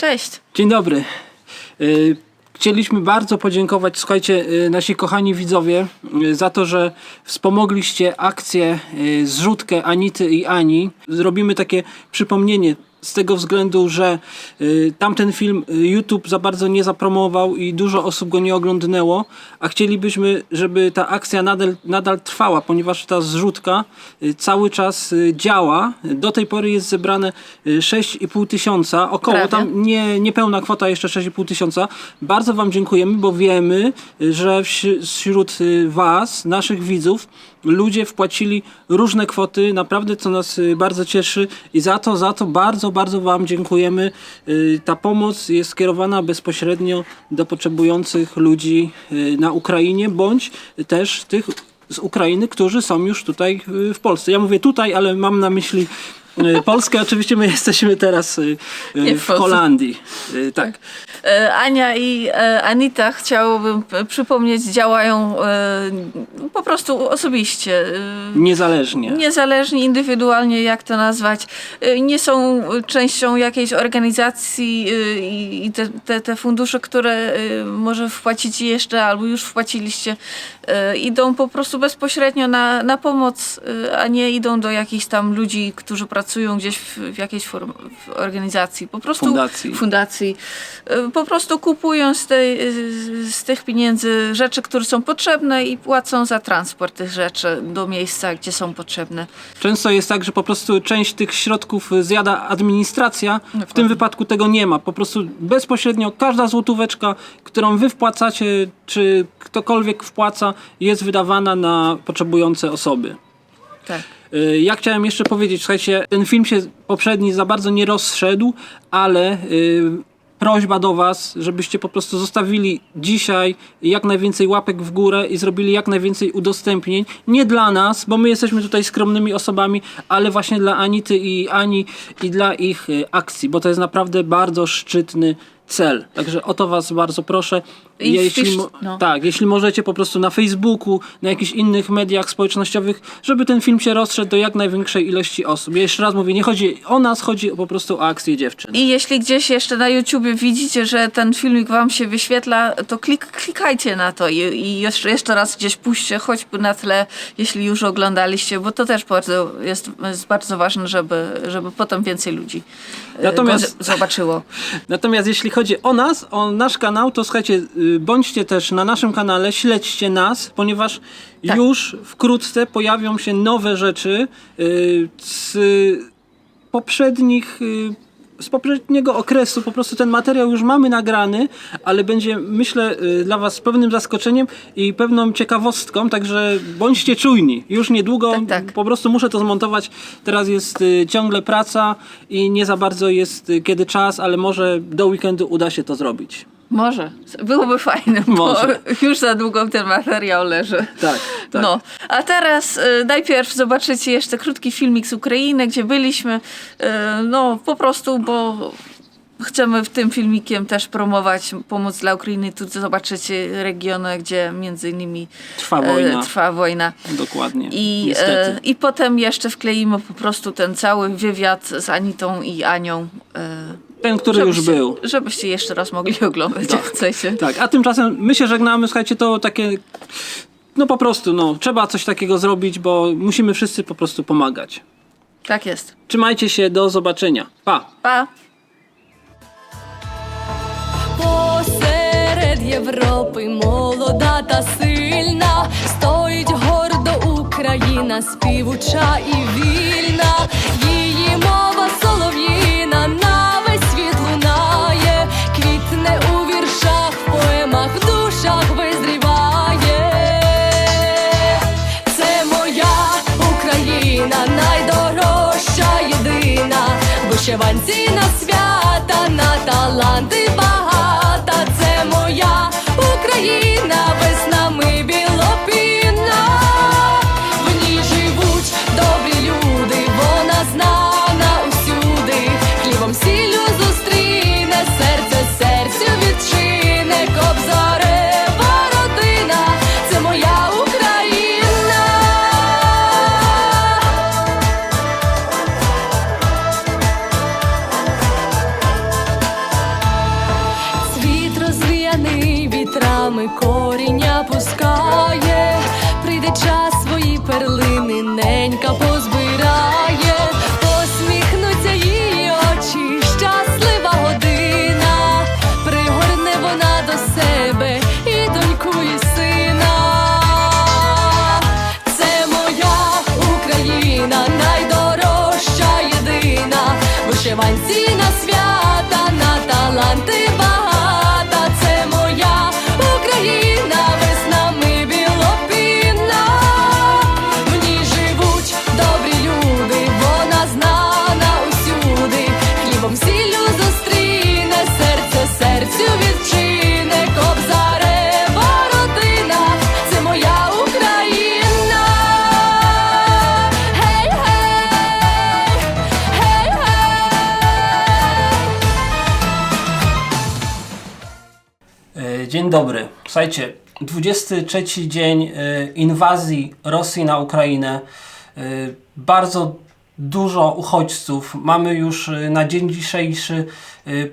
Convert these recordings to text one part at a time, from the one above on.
Cześć. Dzień dobry. Y, Chcieliśmy bardzo podziękować, słuchajcie, y, nasi kochani widzowie, y, za to, że wspomogliście akcję zrzutkę Anity i Ani. Zrobimy takie przypomnienie z tego względu, że y, tamten film y, YouTube za bardzo nie zapromował i dużo osób go nie oglądnęło, a chcielibyśmy, żeby ta akcja nadal, nadal trwała, ponieważ ta zrzutka y, cały czas y, działa. Do tej pory jest zebrane y, 6,5 tysiąca, około Prawie. tam nie, niepełna kwota, jeszcze 6,5 tysiąca. Bardzo Wam dziękujemy, bo wiemy, że wś- wśród y, Was, naszych widzów, ludzie wpłacili różne kwoty, naprawdę co nas y, bardzo cieszy i za to, za to bardzo, bardzo Wam dziękujemy. Y, Ta pomoc jest skierowana bezpośrednio do potrzebujących ludzi y, na Ukrainie, bądź też tych z Ukrainy, którzy są już tutaj w Polsce. Ja mówię tutaj, ale mam na myśli y, Polskę. Oczywiście my jesteśmy teraz y, y, Nie w w Polsce. Holandii. Tak. E, Ania i e, Anita, chciałabym p- przypomnieć, działają e, po prostu osobiście. e, Niezależnie. Niezależnie, indywidualnie, jak to nazwać. E, Nie są częścią jakiejś organizacji e, i i te, te, te fundusze, które e, może wpłacicie jeszcze albo już wpłaciliście, e, idą po prostu bezpośrednio na, na pomoc, e, a nie idą do jakichś tam ludzi, którzy pracują gdzieś w, w jakiejś form, w organizacji. Po prostu Fundacji. fundacji. E, Po prostu kupują z, tej, z tych pieniędzy rzeczy, które są potrzebne i płacą za transport tych rzeczy do miejsca, gdzie są potrzebne. Często jest tak, że po prostu część tych środków zjada administracja. W tym Dokładnie. wypadku tego nie ma. Po prostu bezpośrednio każda złotóweczka, którą wy wpłacacie, czy ktokolwiek wpłaca, jest wydawana na potrzebujące osoby. Tak. Y, Ja chciałem jeszcze powiedzieć, słuchajcie, ten film się poprzedni za bardzo nie rozszedł, ale y, prośba do Was, żebyście po prostu zostawili dzisiaj jak najwięcej łapek w górę i zrobili jak najwięcej udostępnień. Nie dla nas, bo my jesteśmy tutaj skromnymi osobami, ale właśnie dla Anity i Ani i dla ich y, akcji, bo to jest naprawdę bardzo szczytny cel. Także o to Was bardzo proszę. I jeśli, mo- no. tak, jeśli możecie po prostu na Facebooku, na jakichś innych mediach społecznościowych, żeby ten film się rozszedł do jak największej ilości osób. Ja jeszcze raz mówię, nie chodzi o nas, chodzi po prostu o akcję dziewczyn. I jeśli gdzieś jeszcze na YouTubie widzicie, że ten filmik wam się wyświetla, to klik, klikajcie na to i, i jeszcze, jeszcze raz gdzieś puśćcie, choćby na tle, jeśli już oglądaliście, bo to też bardzo jest, jest bardzo ważne, żeby, żeby potem więcej ludzi e, Natomiast- zobaczyło. Natomiast jeśli chodzi o nas, o nasz kanał, to słuchajcie, y, bądźcie też na naszym kanale, śledźcie nas, ponieważ Tak. już wkrótce pojawią się nowe rzeczy y, z poprzednich. Z poprzedniego okresu po prostu ten materiał już mamy nagrany, ale będzie myślę y, dla Was pewnym zaskoczeniem i pewną ciekawostką, także bądźcie czujni. Już niedługo Tak, tak. po prostu muszę to zmontować. Teraz jest y, ciągle praca i nie za bardzo jest y, kiedy czas, ale może do weekendu uda się to zrobić. Może. Byłoby fajne, Może. bo już za długo ten materiał leży. Tak, tak. No, a teraz y, najpierw zobaczycie jeszcze krótki filmik z Ukrainy, gdzie byliśmy. Y, no, po prostu, bo chcemy w tym filmikiem też promować pomoc dla Ukrainy. Tu zobaczycie regiony, gdzie między innymi Trwa e, wojna. trwa wojna. Dokładnie. I, e, I potem jeszcze wkleimy po prostu ten cały wywiad z Anitą i Anią. e, Ten, który już żebyście- był. Żebyście jeszcze raz mogli oglądać, jak chcecie. Tak, a tymczasem my się żegnamy, słuchajcie, to takie. No po prostu, no, trzeba coś takiego zrobić, bo musimy wszyscy po prostu pomagać. Tak jest. Trzymajcie się, do zobaczenia. Pa! Pa! Посеред Європи молода та сильна, стоїть гордо Україна, співуча і вільна, Вишиванці на свята, на таланти Słuchajcie, 23 dzień e, inwazji Rosji na Ukrainę. E, Bardzo dużo uchodźców. Mamy już e, na dzień dzisiejszy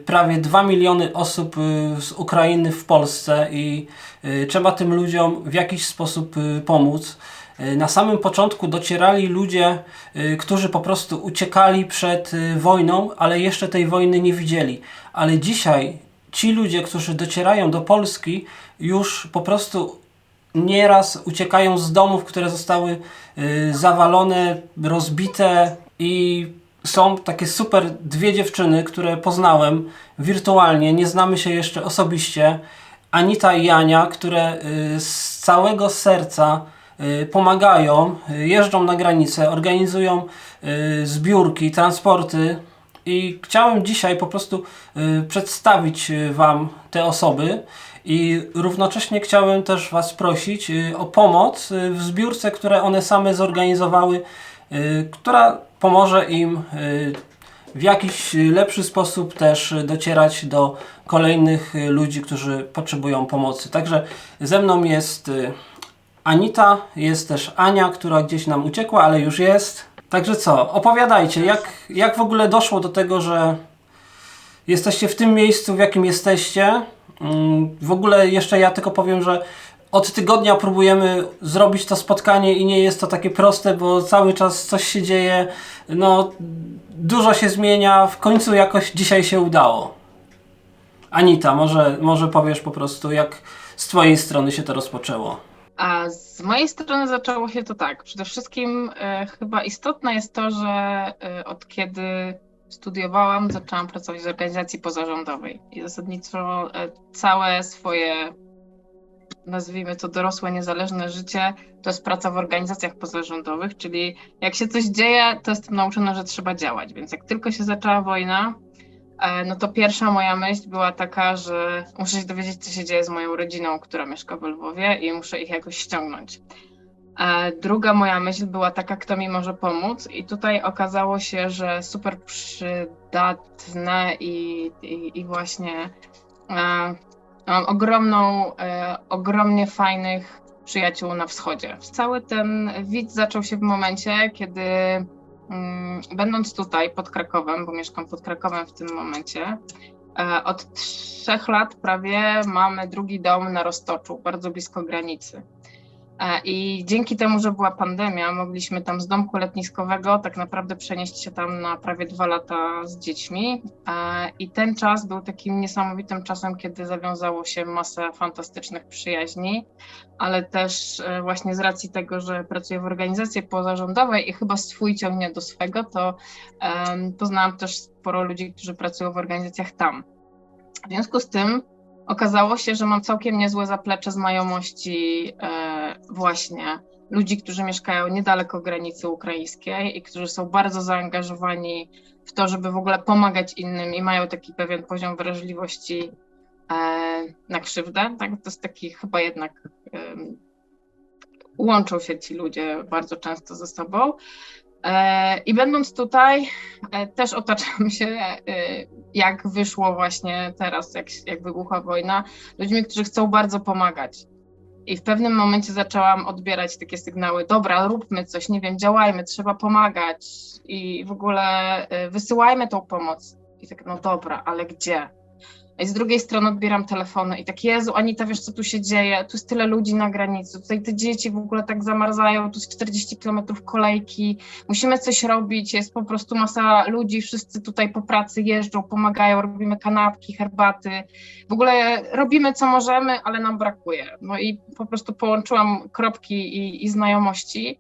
prawie 2 miliony osób z Ukrainy w Polsce i trzeba tym ludziom w jakiś sposób pomóc. Na samym początku docierali ludzie, którzy po prostu uciekali przed wojną, ale jeszcze tej wojny nie widzieli. Ale dzisiaj ci ludzie, którzy docierają do Polski, już po prostu nieraz uciekają z domów, które zostały y, zawalone, rozbite i są takie super dwie dziewczyny, które poznałem wirtualnie, nie znamy się jeszcze osobiście. Anita i Jania, które y, z całego serca y, pomagają, y, jeżdżą na granicę, organizują y, zbiórki, transporty i chciałem dzisiaj po prostu y, przedstawić y, Wam te osoby i równocześnie chciałem też Was prosić y, o pomoc w zbiórce, które one same zorganizowały, która pomoże im w jakiś lepszy sposób też docierać do kolejnych ludzi, którzy potrzebują pomocy. Także ze mną jest Anita, jest też Ania, która gdzieś nam uciekła, ale już jest. Także co, opowiadajcie, jak, jak w ogóle doszło do tego, że jesteście w tym miejscu, w jakim jesteście. Mm, W ogóle jeszcze ja tylko powiem, że od tygodnia próbujemy zrobić to spotkanie i nie jest to takie proste, bo cały czas coś się dzieje, no dużo się zmienia, w końcu jakoś dzisiaj się udało. Anita, może, może powiesz po prostu, jak z Twojej strony się to rozpoczęło. A z mojej strony zaczęło się to tak. Przede wszystkim e, chyba istotne jest to, że e, od kiedy studiowałam, zaczęłam pracować w organizacji pozarządowej i zasadniczo e, całe swoje, nazwijmy to dorosłe, niezależne życie, to jest praca w organizacjach pozarządowych, czyli jak się coś dzieje, to jestem nauczona, że trzeba działać. Więc jak tylko się zaczęła wojna, no to pierwsza moja myśl była taka, że muszę się dowiedzieć, co się dzieje z moją rodziną, która mieszka w Lwowie i muszę ich jakoś ściągnąć. E, Druga moja myśl była taka, kto mi może pomóc, i tutaj okazało się, że super przydatne i, i, i właśnie e, mam ogromną, e, ogromnie fajnych przyjaciół na wschodzie. Cały ten widz zaczął się w momencie, kiedy będąc tutaj pod Krakowem, bo mieszkam pod Krakowem w tym momencie, e, od trzech lat prawie mamy drugi dom na Roztoczu, bardzo blisko granicy. E, I dzięki temu, że była pandemia, mogliśmy tam z domku letniskowego tak naprawdę przenieść się tam na prawie dwa lata z dziećmi. E, I ten czas był takim niesamowitym czasem, kiedy zawiązało się masę fantastycznych przyjaźni, ale też e, właśnie z racji tego, że pracuję w organizacji pozarządowej i chyba swój ciągnie do swego, to poznałam też sporo ludzi, którzy pracują w organizacjach tam. W związku z tym okazało się, że mam całkiem niezłe zaplecze znajomości właśnie ludzi, którzy mieszkają niedaleko granicy ukraińskiej i którzy są bardzo zaangażowani w to, żeby w ogóle pomagać innym i mają taki pewien poziom wrażliwości e, na krzywdę. Tak? To jest taki chyba jednak łączą się ci ludzie bardzo często ze sobą. E, I będąc tutaj, e, też otaczam się, jak wyszło właśnie teraz, jak, jak wybuchła wojna, ludźmi, którzy chcą bardzo pomagać. I w pewnym momencie zaczęłam odbierać takie sygnały: dobra, róbmy coś, nie wiem, działajmy, trzeba pomagać i w ogóle e, wysyłajmy tą pomoc. I tak, no dobra, ale gdzie? I z drugiej strony odbieram telefony i tak, Jezu, Anita, wiesz, co tu się dzieje? Tu jest tyle ludzi na granicy, tutaj te dzieci w ogóle tak zamarzają, tu jest 40 kilometrów kolejki, musimy coś robić, jest po prostu masa ludzi, wszyscy tutaj po pracy jeżdżą, pomagają, robimy kanapki, herbaty, w ogóle robimy co możemy, ale nam brakuje. No i po prostu połączyłam kropki i, i znajomości.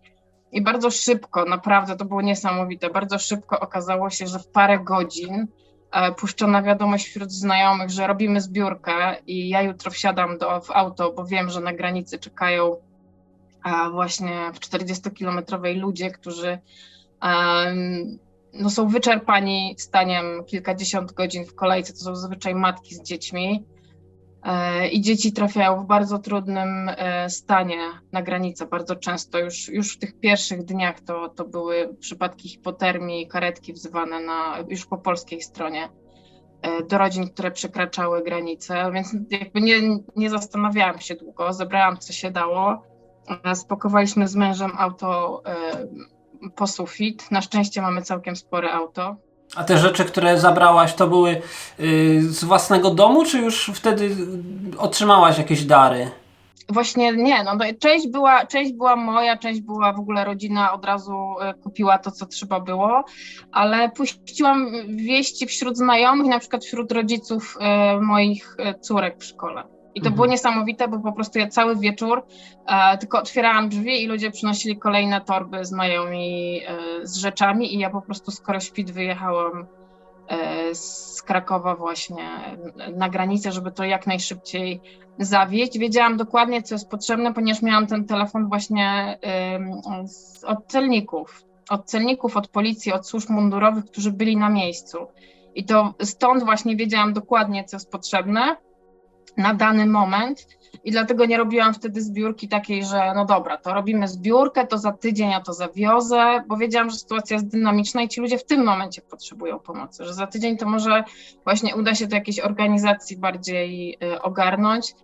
I bardzo szybko, naprawdę to było niesamowite, bardzo szybko okazało się, że w parę godzin puszczona wiadomość wśród znajomych, że robimy zbiórkę i ja jutro wsiadam do, w auto, bo wiem, że na granicy czekają a właśnie w 40-kilometrowej ludzie, którzy em, no, są wyczerpani staniem kilkadziesiąt godzin w kolejce. To są zazwyczaj matki z dziećmi. E, I dzieci trafiają w bardzo trudnym e, stanie na granicę. Bardzo często już, już w tych pierwszych dniach to, to były przypadki hipotermii, karetki wzywane na, już po polskiej stronie. e, do rodzin, które przekraczały granice, więc jakby nie, nie zastanawiałam się długo, zebrałam co się dało. Spakowaliśmy z mężem auto po sufit. Na szczęście mamy całkiem spore auto. A te rzeczy, które zabrałaś, to były y, z własnego domu, czy już wtedy y, otrzymałaś jakieś dary? Właśnie nie, no to część była, część była moja, część była w ogóle rodzina od razu e, kupiła to, co trzeba było, ale puściłam wieści wśród znajomych, na przykład wśród rodziców e, moich e, córek w szkole. I to Mhm. było niesamowite, bo po prostu ja cały wieczór e, tylko otwierałam drzwi i ludzie przynosili kolejne torby znajomi e, z rzeczami i ja po prostu skoro świt wyjechałam e, z Krakowa właśnie na granicę, żeby to jak najszybciej zawieźć. Wiedziałam dokładnie, co jest potrzebne, ponieważ miałam ten telefon właśnie z, od celników, od celników, od policji, od służb mundurowych, którzy byli na miejscu. I to stąd właśnie wiedziałam dokładnie, co jest potrzebne na dany moment. I dlatego nie robiłam wtedy zbiórki takiej, że no dobra, to robimy zbiórkę, to za tydzień ja to zawiozę, bo wiedziałam, że sytuacja jest dynamiczna i ci ludzie w tym momencie potrzebują pomocy, że za tydzień to może właśnie uda się to jakiejś organizacji bardziej y, ogarnąć. y,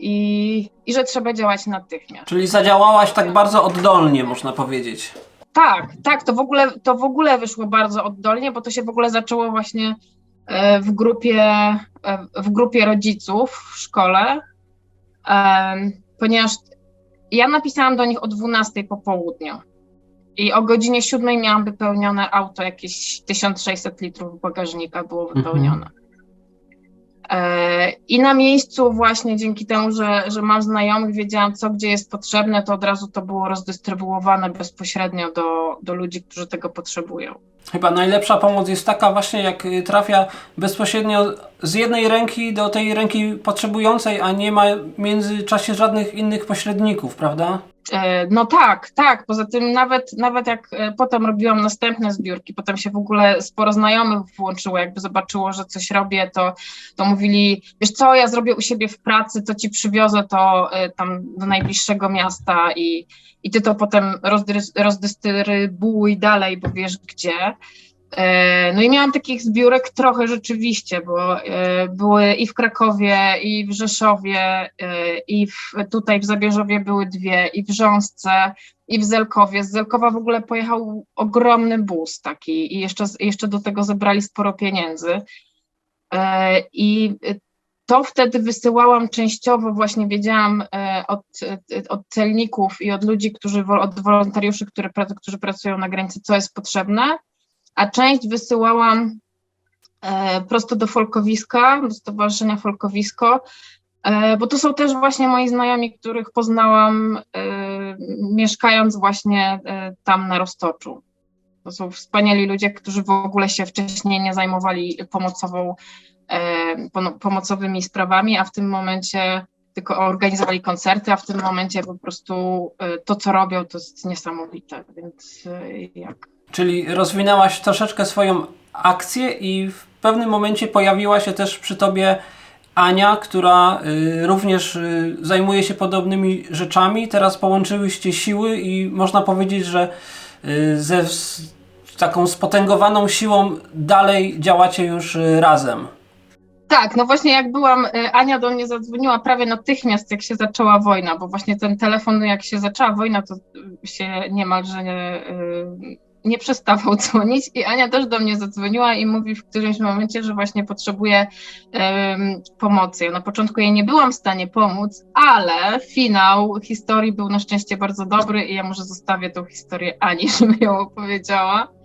I, I że trzeba działać natychmiast. Czyli zadziałałaś tak bardzo oddolnie, można powiedzieć. Tak, tak, to w ogóle, to w ogóle wyszło bardzo oddolnie, bo to się w ogóle zaczęło właśnie w grupie, e, w grupie rodziców w szkole, em, ponieważ ja napisałam do nich o 12 po południu i o godzinie 7 miałam wypełnione auto, jakieś 1600 litrów bagażnika było Mhm. wypełnione. E, I na miejscu właśnie dzięki temu, że, że mam znajomych, wiedziałam co gdzie jest potrzebne, to od razu to było rozdystrybuowane bezpośrednio do, do ludzi, którzy tego potrzebują. Chyba najlepsza pomoc jest taka właśnie, jak y, trafia bezpośrednio z jednej ręki do tej ręki potrzebującej, a nie ma w międzyczasie żadnych innych pośredników, prawda? E, No tak, tak. Poza tym nawet, nawet jak e, potem robiłam następne zbiórki, potem się w ogóle sporo znajomych włączyło, jakby zobaczyło, że coś robię, to, to mówili, wiesz co, ja zrobię u siebie w pracy, to ci przywiozę to e, tam do najbliższego miasta i, i ty to potem rozdystrybuuj dalej, bo wiesz gdzie. E, No i miałam takich zbiórek trochę rzeczywiście, bo e, były i w Krakowie, i w Rzeszowie, e, i w, tutaj w Zabierzowie były dwie, i w Rząsce, i w Zelkowie. Z Zelkowa w ogóle pojechał ogromny bus taki i jeszcze, jeszcze do tego zebrali sporo pieniędzy. I to wtedy wysyłałam częściowo, właśnie wiedziałam e, od, e, od celników i od ludzi, którzy, od wolontariuszy, które, którzy pracują na granicy, co jest potrzebne a część wysyłałam e, prosto do Folkowiska, do Stowarzyszenia Folkowisko, bo to są też właśnie moi znajomi, których poznałam mieszkając właśnie tam na Roztoczu. To są wspaniali ludzie, którzy w ogóle się wcześniej nie zajmowali pomocową, pomocowymi sprawami, a w tym momencie tylko organizowali koncerty, a w tym momencie po prostu e, to, co robią, to jest niesamowite, więc e, jak Czyli rozwinęłaś troszeczkę swoją akcję i w pewnym momencie pojawiła się też przy tobie Ania, która y, również y, zajmuje się podobnymi rzeczami. Teraz połączyłyście siły i można powiedzieć, że y, ze taką spotęgowaną siłą dalej działacie już razem. Tak, no właśnie jak byłam, e, Ania do mnie zadzwoniła prawie natychmiast, jak się zaczęła wojna, bo właśnie ten telefon, jak się zaczęła wojna, to się niemalże nie, e, nie przestawał dzwonić i Ania też do mnie zadzwoniła i mówi w którymś momencie, że właśnie potrzebuje em, pomocy. Ja na początku jej nie byłam w stanie pomóc, ale finał historii był na szczęście bardzo dobry i ja może zostawię tą historię Ani, żeby ją opowiedziała.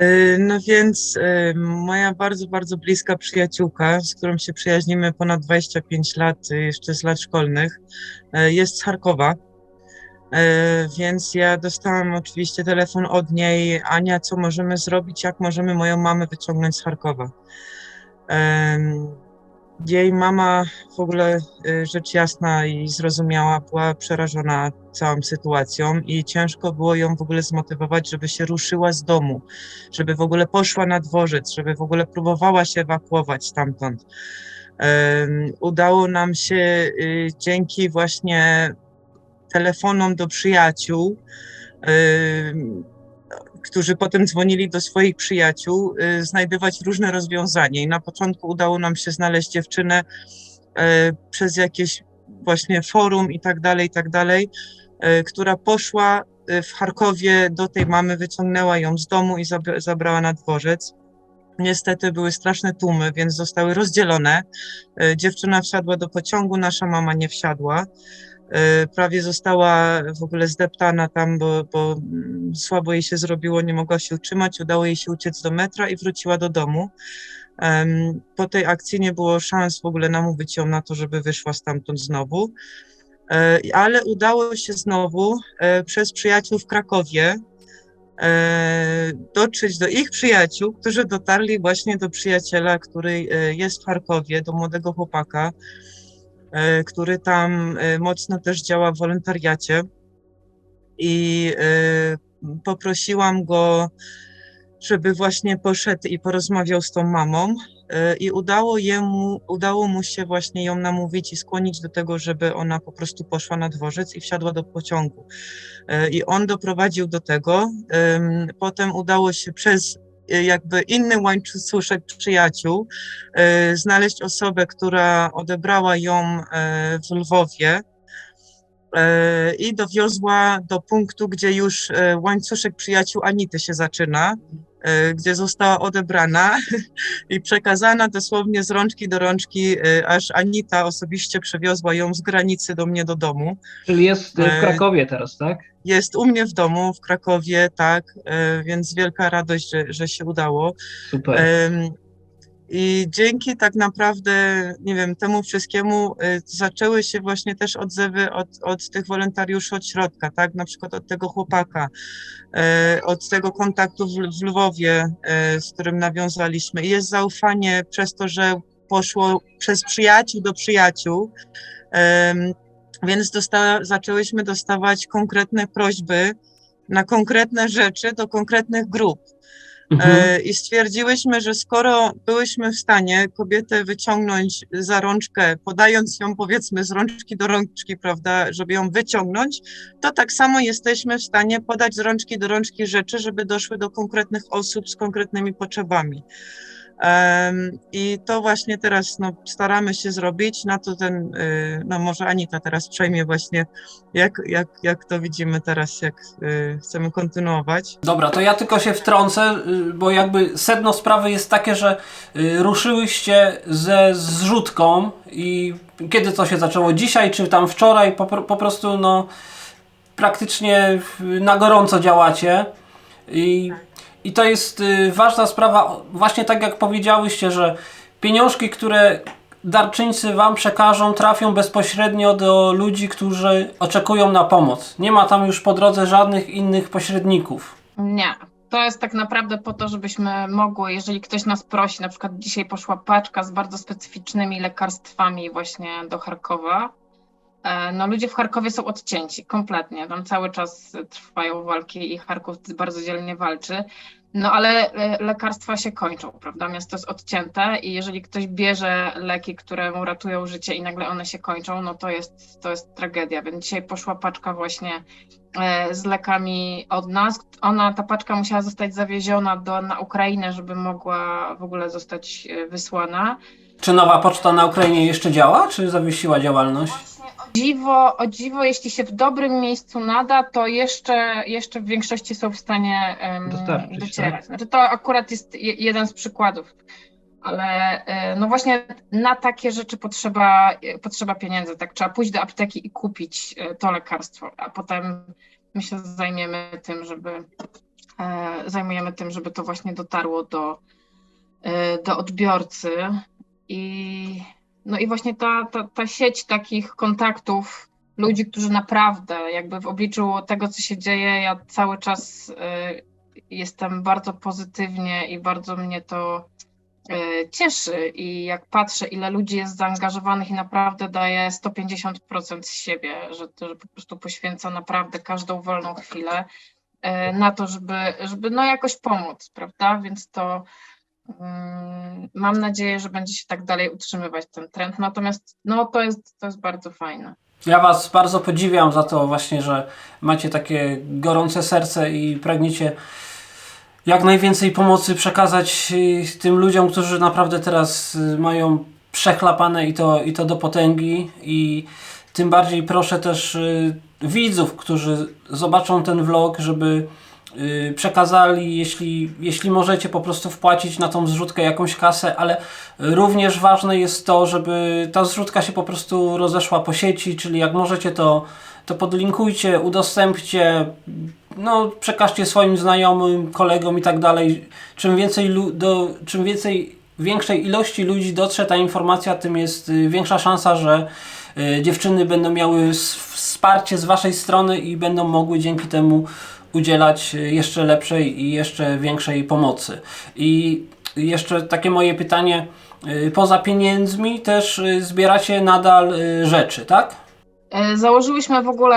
Y, No więc y, moja bardzo, bardzo bliska przyjaciółka, z którą się przyjaźnimy ponad 25 lat, y, jeszcze z lat szkolnych, jest z Charkowa. Więc ja dostałam oczywiście telefon od niej, Ania, co możemy zrobić, jak możemy moją mamę wyciągnąć z Charkowa. Jej mama w ogóle y, rzecz jasna i zrozumiała, była przerażona całą sytuacją i ciężko było ją w ogóle zmotywować, żeby się ruszyła z domu, żeby w ogóle poszła na dworzec, żeby w ogóle próbowała się ewakuować stamtąd. Udało nam się y, dzięki właśnie telefonom do przyjaciół ym, którzy potem dzwonili do swoich przyjaciół, y, znajdywać różne rozwiązania. I na początku udało nam się znaleźć dziewczynę e, przez jakieś właśnie forum i tak dalej, i tak dalej, e, która poszła w Charkowie do tej mamy, wyciągnęła ją z domu i zabra- zabrała na dworzec. Niestety były straszne tłumy, więc zostały rozdzielone. Dziewczyna wsiadła do pociągu, nasza mama nie wsiadła. E, Prawie została w ogóle zdeptana tam, bo, bo mm, słabo jej się zrobiło, nie mogła się utrzymać. Udało jej się uciec do metra i wróciła do domu. Po tej akcji nie było szans w ogóle namówić ją na to, żeby wyszła stamtąd znowu. E, Ale udało się znowu e, przez przyjaciół w Krakowie dotrzeć do ich przyjaciół, którzy dotarli właśnie do przyjaciela, który jest w Charkowie, do młodego chłopaka, który tam e, mocno też działa w wolontariacie. I e, poprosiłam go, żeby właśnie poszedł i porozmawiał z tą mamą. e, I udało, jemu, udało mu się właśnie ją namówić i skłonić do tego, żeby ona po prostu poszła na dworzec i wsiadła do pociągu. E, I on doprowadził do tego. Em, Potem udało się przez e, jakby inny łańcuszek przyjaciół e, znaleźć osobę, która odebrała ją e, w Lwowie i dowiozła do punktu, gdzie już łańcuszek przyjaciół Anity się zaczyna, gdzie została odebrana i przekazana dosłownie z rączki do rączki, e, aż Anita osobiście przewiozła ją z granicy do mnie do domu. Czyli jest e, w Krakowie teraz, tak? Jest u mnie w domu w Krakowie, tak, e, więc wielka radość, że, że się udało. Super. I dzięki tak naprawdę, nie wiem, temu wszystkiemu y, zaczęły się właśnie też odzewy od, od tych wolontariuszy od środka, tak? Na przykład od tego chłopaka, e, od tego kontaktu w, w Lwowie, e, z którym nawiązaliśmy. I jest zaufanie przez to, że poszło przez przyjaciół do przyjaciół. Więc dosta- zaczęłyśmy dostawać konkretne prośby na konkretne rzeczy do konkretnych grup. Mhm. E, I stwierdziłyśmy, że skoro byłyśmy w stanie kobietę wyciągnąć za rączkę, podając ją powiedzmy z rączki do rączki, prawda, żeby ją wyciągnąć, to tak samo jesteśmy w stanie podać z rączki do rączki rzeczy, żeby doszły do konkretnych osób z konkretnymi potrzebami. I to właśnie teraz no, staramy się zrobić. Na to ten, y, no może Anita teraz przejmie właśnie, jak, jak, jak to widzimy teraz, jak y, chcemy kontynuować. Dobra, to ja tylko się wtrącę, y, bo jakby sedno sprawy jest takie, że ruszyłyście ze zrzutką i kiedy to się zaczęło? Dzisiaj czy tam wczoraj? Po, po prostu no praktycznie na gorąco działacie i, i to jest y, ważna sprawa, właśnie tak jak powiedziałyście, że pieniążki, które darczyńcy wam przekażą, trafią bezpośrednio do ludzi, którzy oczekują na pomoc. Nie ma tam już po drodze żadnych innych pośredników. Nie. To jest tak naprawdę po to, żebyśmy mogły, jeżeli ktoś nas prosi, na przykład dzisiaj poszła paczka z bardzo specyficznymi lekarstwami właśnie do Charkowa. E, No ludzie w Charkowie są odcięci kompletnie. Tam cały czas trwają walki i Charków bardzo dzielnie walczy. No ale e, lekarstwa się kończą, prawda? Miasto jest odcięte i jeżeli ktoś bierze leki, które mu ratują życie i nagle one się kończą, no to jest, to jest tragedia. Więc dzisiaj poszła paczka właśnie e, z lekami od nas. Ona, ta paczka musiała zostać zawieziona do, na Ukrainę, żeby mogła w ogóle zostać wysłana. Czy nowa poczta na Ukrainie jeszcze działa, czy zawiesiła działalność? O dziwo, o dziwo, jeśli się w dobrym miejscu nada, to jeszcze, jeszcze w większości są w stanie Dostarczyć, docierać. tak? Znaczy to akurat jest je, jeden z przykładów. Ale e, no właśnie na takie rzeczy potrzeba, potrzeba pieniędzy. Tak trzeba pójść do apteki i kupić e, to lekarstwo, a potem my się zajmiemy tym, żeby e, zajmujemy tym, żeby to właśnie dotarło do, do odbiorcy. I no i właśnie ta, ta, ta sieć takich kontaktów, ludzi, którzy naprawdę jakby w obliczu tego, co się dzieje, ja cały czas y, jestem bardzo pozytywnie i bardzo mnie to y, cieszy. I jak patrzę, ile ludzi jest zaangażowanych i naprawdę daje 150% z siebie, że, że po prostu poświęca naprawdę każdą wolną chwilę y, na to, żeby, żeby no jakoś pomóc, prawda? Więc to Mam nadzieję, że będzie się tak dalej utrzymywać ten trend, natomiast no, to, jest, to jest bardzo fajne. Ja Was bardzo podziwiam za to właśnie, że macie takie gorące serce i pragniecie jak najwięcej pomocy przekazać y, tym ludziom, którzy naprawdę teraz y, mają przechlapane i to, i to do potęgi i tym bardziej proszę też y, widzów, którzy zobaczą ten vlog, żeby przekazali, jeśli, jeśli możecie po prostu wpłacić na tą zrzutkę jakąś kasę, ale również ważne jest to, żeby ta zrzutka się po prostu rozeszła po sieci, czyli jak możecie to, to podlinkujcie, udostępcie, no przekażcie swoim znajomym, kolegom i tak dalej. Czym więcej, do, czym więcej większej ilości ludzi dotrze ta informacja, tym jest y, większa szansa, że y, dziewczyny będą miały wsparcie z Waszej strony i będą mogły dzięki temu udzielać jeszcze lepszej i jeszcze większej pomocy. I jeszcze takie moje pytanie, y, poza pieniędzmi też y, zbieracie nadal y, rzeczy, tak? E, Założyłyśmy w ogóle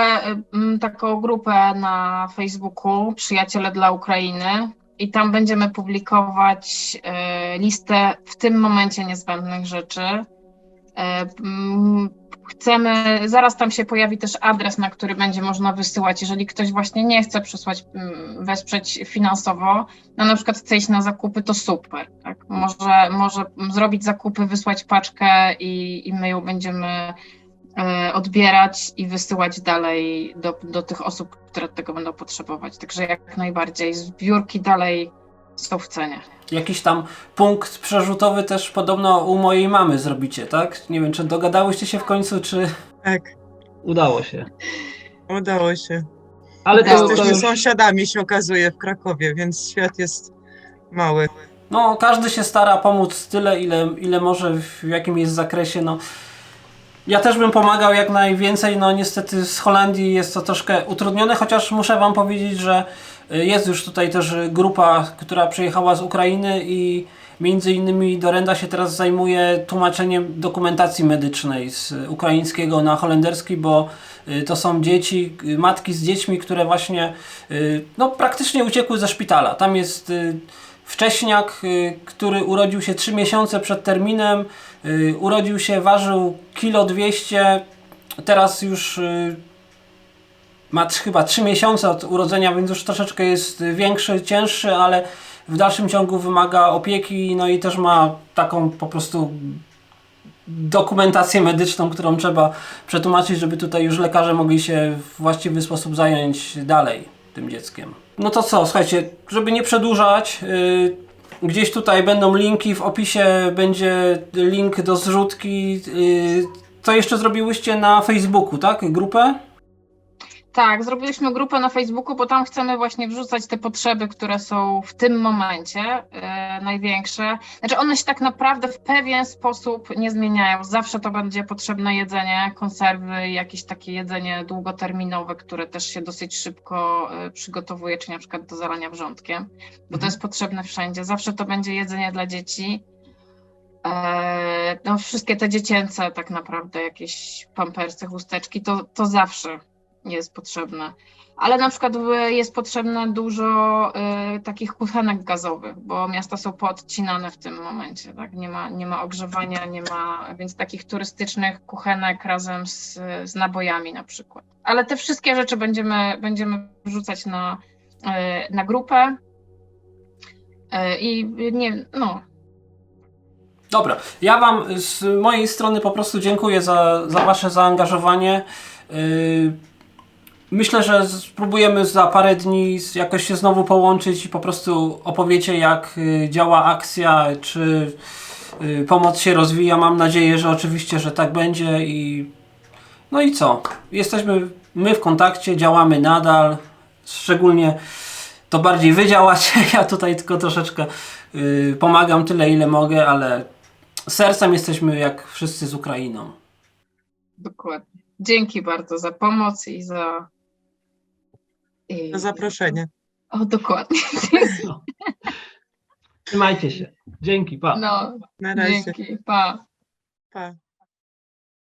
taką grupę na Facebooku Przyjaciele dla Ukrainy i tam będziemy publikować listę w tym momencie niezbędnych rzeczy. E, m, Chcemy, zaraz tam się pojawi też adres, na który będzie można wysyłać, jeżeli ktoś właśnie nie chce przysłać, m, wesprzeć finansowo, no na przykład chce iść na zakupy, to super. Tak? Może, może zrobić zakupy, wysłać paczkę i, i my ją będziemy e, odbierać i wysyłać dalej do, do tych osób, które tego będą potrzebować. Także jak najbardziej zbiórki dalej są w cenie. Jakiś tam punkt przerzutowy też podobno u mojej mamy zrobicie, tak? Nie wiem, czy dogadałyście się w końcu, czy... Tak, Udało się. udało się. Ale to, to Jesteśmy już sąsiadami, się okazuje, w Krakowie, więc świat jest mały. No, każdy się stara pomóc tyle, ile, ile może, w jakim jest zakresie, no. Ja też bym pomagał jak najwięcej, no niestety z Holandii jest to troszkę utrudnione, chociaż muszę Wam powiedzieć, że jest już tutaj też grupa, która przyjechała z Ukrainy i między innymi Dorenda się teraz zajmuje tłumaczeniem dokumentacji medycznej z ukraińskiego na holenderski, bo y, to są dzieci, y, matki z dziećmi, które właśnie no, praktycznie uciekły ze szpitala. Tam jest wcześniak, który urodził się 3 miesiące przed terminem, urodził się, ważył kilo 200, teraz już ma chyba 3 miesiące od urodzenia, więc już troszeczkę jest y, większy, cięższy, ale w dalszym ciągu wymaga opieki, no i też ma taką po prostu dokumentację medyczną, którą trzeba przetłumaczyć, żeby tutaj już lekarze mogli się w właściwy sposób zająć dalej tym dzieckiem. No to co, słuchajcie, żeby nie przedłużać, yy, gdzieś tutaj będą linki, w opisie będzie link do zrzutki. Yy, co jeszcze zrobiłyście na Facebooku, tak? Grupę? Tak, zrobiliśmy grupę na Facebooku, bo tam chcemy właśnie wrzucać te potrzeby, które są w tym momencie e, największe. Znaczy one się tak naprawdę w pewien sposób nie zmieniają. Zawsze to będzie potrzebne jedzenie, konserwy, jakieś takie jedzenie długoterminowe, które też się dosyć szybko e, przygotowuje, czy na przykład do zalania wrzątkiem, bo to jest potrzebne wszędzie. Zawsze to będzie jedzenie dla dzieci. E, No, wszystkie te dziecięce, tak naprawdę, jakieś pampersy, chusteczki, to, to zawsze jest potrzebne. Ale na przykład jest potrzebne dużo y, takich kuchenek gazowych, bo miasta są poodcinane w tym momencie. Tak? Nie, ma, nie ma ogrzewania, nie ma więc takich turystycznych kuchenek razem z, z nabojami na przykład. Ale te wszystkie rzeczy będziemy, będziemy wrzucać na, y, na grupę. Y, I nie, no, Dobra, ja Wam z mojej strony po prostu dziękuję za, za Wasze zaangażowanie. Yy, Myślę, że spróbujemy za parę dni jakoś się znowu połączyć i po prostu opowiecie, jak y, działa akcja, czy y, pomoc się rozwija. Mam nadzieję, że oczywiście, że tak będzie i no i co? Jesteśmy my w kontakcie, działamy nadal. Szczególnie to bardziej wy działacie. Ja tutaj tylko troszeczkę y, pomagam tyle, ile mogę, ale sercem jesteśmy jak wszyscy z Ukrainą. dokładnie. Dzięki bardzo za pomoc i za. I... Za zaproszenie. O, dokładnie. no. Trzymajcie się. Dzięki, pa. No, Na razie. dzięki. Pa. Pa.